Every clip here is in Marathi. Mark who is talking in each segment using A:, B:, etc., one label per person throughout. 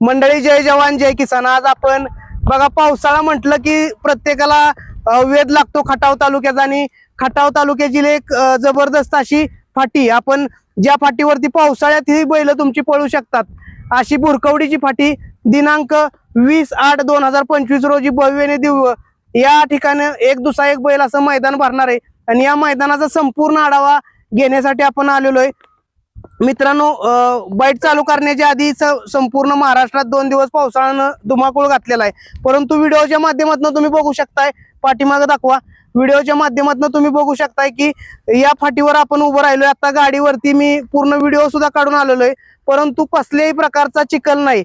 A: मंडळी जय जवान जय किसान. आज आपण बघा पावसाळा म्हटलं की प्रत्येकाला वेध लागतो खटाव तालुक्याचा आणि खटाव तालुक्याची एक जबरदस्त अशी फाटी. आपण ज्या फाटीवरती पावसाळ्यात ही बैल तुमची पळू शकतात अशी बुरकवडीची फाटी दिनांक वीस आठ दोन हजार पंचवीस रोजी भव्यने दिव्य. या ठिकाणी एक दुसरा एक बैल असं मैदान भरणार आहे. आणि या मैदानाचा संपूर्ण आढावा घेण्यासाठी आपण आलेलो आहे. मित्रांनो बाईट चालू करण्याच्या आधी संपूर्ण महाराष्ट्रात दोन दिवस पावसाळ्यानं धुमाकूळ घातलेला आहे. परंतु व्हिडिओच्या माध्यमातून तुम्ही बघू शकताय पाठीमागे दाखवा. व्हिडिओच्या माध्यमातून तुम्ही बघू शकताय की या फाटीवर आपण उभं राहिलोय. आता गाडीवरती मी पूर्ण व्हिडिओ सुद्धा काढून आलेलो आहे. परंतु कसल्याही प्रकारचा चिखल नाही.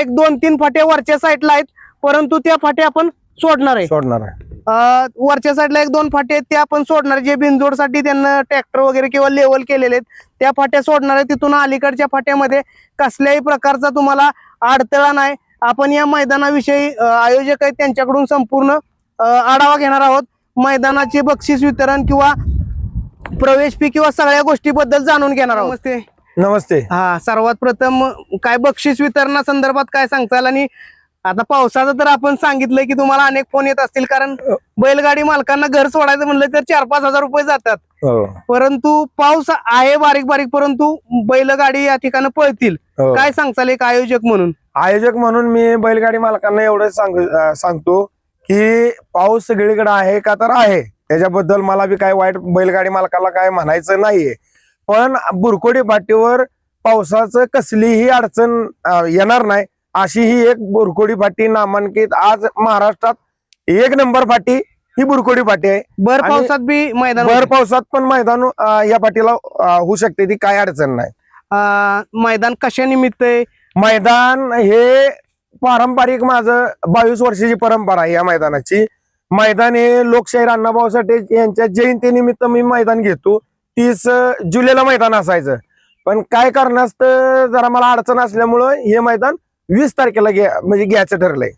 A: एक दोन तीन फाट्या वरच्या साईडला आहेत. परंतु त्या फाट्या आपण सोडणार आहे.
B: सोडणार आहे.
A: वरच्या साईडला एक दोन फाटे आहेत त्या आपण सोडणार. जे बिनजोडसाठी त्यांना ट्रॅक्टर वगैरे किंवा लेवल केलेले आहेत त्या फाट्या सोडणार आहे. तिथून अलीकडच्या फाट्यामध्ये कसल्याही प्रकारचा तुम्हाला अडथळा नाही. आपण या मैदानाविषयी आयोजक आहेत त्यांच्याकडून संपूर्ण आढावा घेणार आहोत. मैदानाचे बक्षीस वितरण किंवा प्रवेश फी किंवा सगळ्या गोष्टीबद्दल जाणून घेणार आहोत. नमस्ते.
B: नमस्ते.
A: हा सर्वात प्रथम काय बक्षीस वितरणा संदर्भात काय सांगताल आणि आता पावसाचं तर आपण सांगितलंय की तुम्हाला अनेक फोन येत असतील कारण बैलगाडी मालकांना घर सोडायचं म्हणलं तर चार पाच हजार रुपये जातात.
B: हो.
A: परंतु पाऊस आहे बारीक बारीक परंतु बैलगाडी या ठिकाणी पळतील.
B: हो.
A: काय सांगताल एक आयोजक म्हणून?
B: आयोजक म्हणून मी बैलगाडी मालकांना एवढं सांग सांगतो की पाऊस सगळीकडे आहे का तर आहे. त्याच्याबद्दल मला बी काय वाईट बैलगाडी मालकाला काय म्हणायचं नाहीये. पण बुरकोडी पाटीवर पावसाचं कसलीही अडचण येणार नाही. अशी ही एक बुरकोडी पाटी नामांकित आज महाराष्ट्रात एक नंबर पाटी ही बुरकोडी पाटी आहे.
A: भर
B: आणि
A: पावसात बी मैदान
B: भर पावसात पण मैदान अं, या पाटीला अं, होऊ शकते ती काय अडचण नाही.
A: अं, मैदान कशा निमित्त आहे?
B: मैदान हे पारंपरिक माझं बावीस वर्षाची परंपरा आहे या मैदानाची. मैदान हे लोकशाही अण्णाभाऊ साठे यांच्या जयंतीनिमित्त मी मैदान घेतो. तीस जुलैला मैदान असायचं. पण काय कारणास्तव जरा मला अडचण असल्यामुळं हे मैदान वीस तारखेला घ्या म्हणजे घ्यायचं ठरलंय.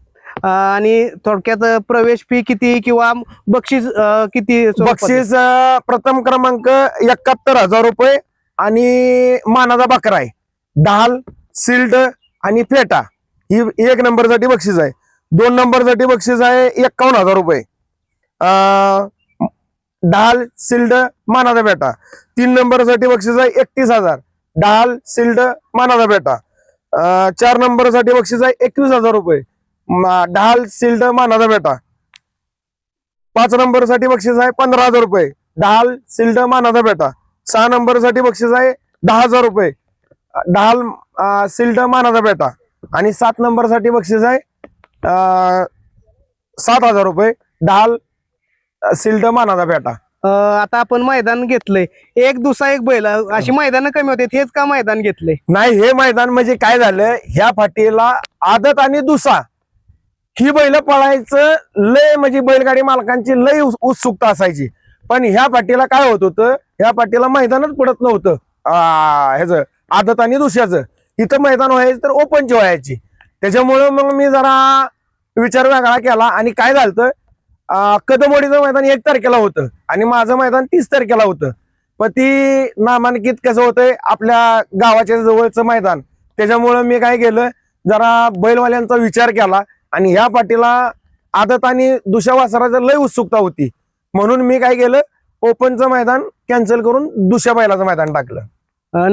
A: आणि थोडक्यात प्रवेश फी किती किंवा बक्षीस अं, किती?
B: बक्षीस अं, प्रथम क्रमांक एकाहत्तर हजार रुपये आणि मानाचा बकरा आहे. ढाल सिल्ड आणि फेटा. ही एक नंबरसाठी बक्षीस आहे. दोन नंबरसाठी बक्षीस आहे एक्कावन्न हजार रुपये. अं, ढाल सिल्ड मानाचा बेटा तीन नंबरसाठी बक्षीस आहे एकतीस हजार. ढाल सिल्ड मानाचा बेटा चार नंबरसाठी बक्षीस आहे एकवीस हजार रुपये. ढाल सिल्ड मानाचा बेटा. पाच नंबरसाठी बक्षीस आहे पंधरा हजार रुपये. ढाल सिल्ड मानाचा बेटा. सहा नंबरसाठी बक्षीस आहे दहा हजार रुपये. ढाल सिल्ड मानाचा बेटा. आणि सात नंबरसाठी बक्षीस आहे सात हजार रुपये. ढाल सिल्ड मानाचा बेटा.
A: आता आपण मैदान घेतलंय. एक दुसरा एक बैल अशी मैदान कमी होते हेच का मैदान घेतलंय?
B: नाही हे मैदान म्हणजे काय झालं? ह्या फाटीला आदत आणि दुसा ही बैल पळायचं लय म्हणजे बैलगाडी मालकांची लय उत्सुकता असायची. पण ह्या पाटीला काय होत होतं? ह्या पाटीला मैदानच पडत नव्हतं. ह्याच ह्याचं आदत आणि दुसऱ्याचं. इथं मैदान व्हायचं तर ओपनची व्हायची. त्याच्यामुळं मग मी जरा विचार वेगळा केला. आणि काय झालं कदमोडीचं मैदान एक तारखेला होतं आणि माझं मैदान तीस तारखेला होतं. पण ती नामांकित कसं होतंय आपल्या गावाच्या जवळचं मैदान. त्याच्यामुळं मी काय केलं जरा बैलवाल्यांचा विचार केला आणि ह्या पाटीला आदत आणि दुसऱ्या वासराचं लय उत्सुकता होती. म्हणून मी काय केलं ओपनचं मैदान कॅन्सल करून दुसऱ्या बैलाचं मैदान टाकलं.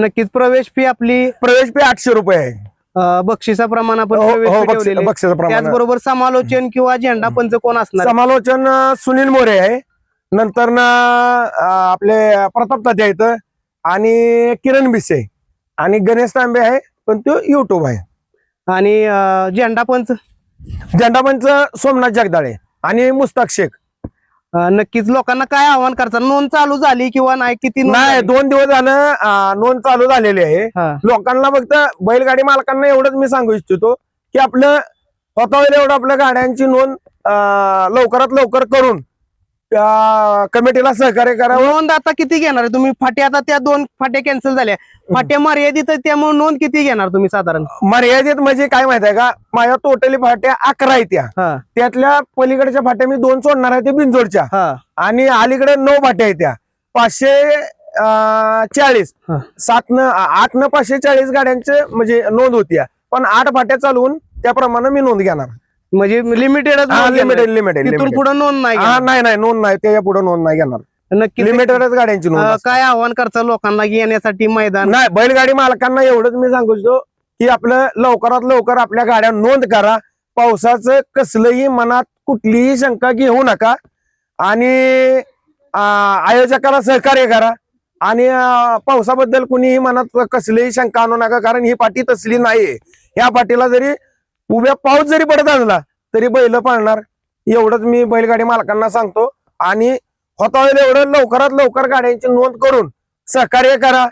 A: नक्कीच प्रवेश फी आपली
B: प्रवेश फी आठशे रुपये आहे.
A: अं, बक्षिसाप्रमाणे आपण
B: हो हो, प्रमाण.
A: त्याचबरोबर समालोचन किंवा झेंडा पंच कोण असणार?
B: समालोचन सुनील मोरे आहे. नंतर ना आपले प्रताप तात्या आहेत. आणि किरण बिसे आणि गणेश तांबे आहे पण तो युट्यूब आहे.
A: आणि झेंडा पंच?
B: झेंडापंच सोमनाथ जगदाळे आणि मुस्ताक शेख.
A: नक्कीच लोकांना काय आव्हान करतात नोंद चालू झाली किंवा नाही किती नोंद
B: नाही
A: झाली?
B: दोन दिवस झालं अं, नोंद चालू झालेली आहे
A: हा.
B: लोकांना फक्त बैलगाडी मालकांना एवढंच मी सांगू इच्छितो की आपलं स्वतः एवढं आपल्या गाड्यांची नोंद अं, लवकरात लवकर करून कमिटीला सहकार्य करावं.
A: नोंद आता किती घेणार आहे तुम्ही? फाटे आता त्या दोन फाटे कॅन्सल झाल्या. फाटे मर्यादित आहे त्यामुळे नोंद किती घेणार तुम्ही साधारण?
B: मर्यादित म्हणजे काय माहिती आहे का? माझ्या टोटली फाट्या अकरा आहेत त्या.
A: हा.
B: त्यातल्या पलीकडच्या फाट्या मी दोन सोडणार आहे ते बिनजोडच्या
A: हा.
B: आणि अलीकडे नऊ फाट्या आहेत त्या. पाचशे अं, चाळीस.
A: हा.
B: सात न आठ न पाचशे चाळीस गाड्यांचे म्हणजे नोंद होती पण आठ फाट्या चालवून त्याप्रमाणे मी नोंद घेणार.
A: म्हणजे लिमिटेडच
B: लिमिटेड लिमिटेड
A: तिथून पुढे नोंद नाही
B: हा
A: घेणार.
B: नाही नाही नोंद नाही. त्याच्या पुढे नोंद नाही घेणार.
A: नक्की
B: लिमिटेडच गाड्यांची नोंद असते.
A: काय आव्हान करता लोकांना येण्यासाठी मैदान?
B: नाही बैलगाडी मालकांना एवढंच मी सांगू इच्छितो की आपलं लवकरात लवकर आपल्या गाड्या नोंद करा. पावसाचं कसलंही मनात कुठलीही शंका घेऊ नका. आणि आ, आयोजकाला सहकार्य करा. आणि आ, पावसाबद्दल कुणीही मनात कसलीही शंका आणू नका कारण ही पाठी तसली नाहीये. ह्या पाठीला जरी उभ्या पाऊस जरी पडत असला तरी बैल पाळणार. एवढंच मी बैलगाडी मालकांना सांगतो. आणि होता होईल एवढं लवकरात लवकर गाड्यांची नोंद करून सहकार्य करा.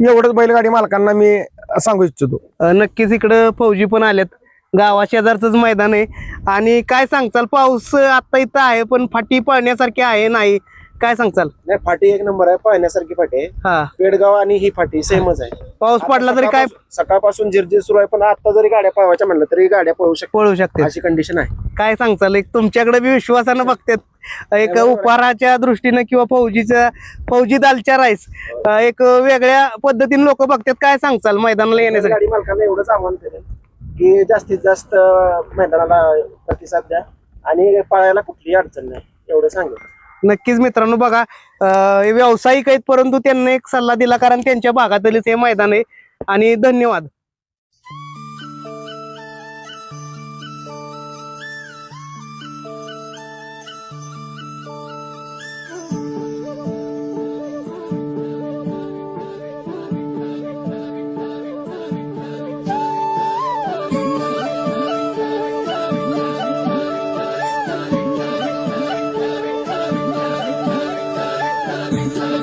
B: एवढंच बैलगाडी मालकांना मी सांगू इच्छितो.
A: नक्कीच इकडं फौजी पण आलेत गावा शेजारच मैदान आहे. आणि काय सांगचाल पाऊस आता इथं आहे पण फाटी पळण्यासारखी आहे नाही. काय सांगचाल?
C: नाही फाटी एक नंबर आहे पाहण्यासारखी फाटी आहे.
A: हा.
C: पेडगाव आणि ही फाटी सेमच आहे.
A: पाऊस पडला तरी काय?
C: सकाळपासून- सकाळपासून झिरझिर सुरू आहे पण आता जरी गाड्या पळवायच्या म्हणलं तरी गाड्या पळवू शकतात.
A: पळू शकते
C: अशी कंडिशन आहे.
A: काय सांगचाल एक तुमच्याकडे बी विश्वासानं बघतात. एक उपहाराच्या दृष्टीनं किंवा फौजीच्या फौजी दालच्या राईस एक वेगळ्या पद्धतीने लोक बघतात. काय सांगचाल मैदानाला येण्यासाठी?
C: गाडी मालकांना एवढंच आव्हान करेल की जास्तीत जास्त मैदानाला प्रतिसाद द्या. आणि पळायला कुठलीही अडचण नाही. एवढं सांगेल
A: नक्कीच मित्रांनो बघा व्यावसायिक आहेत परंतु त्यांनी एक सल्ला दिला कारण त्यांच्या भागातलीच हे मैदान आहे. आणि धन्यवाद. Hare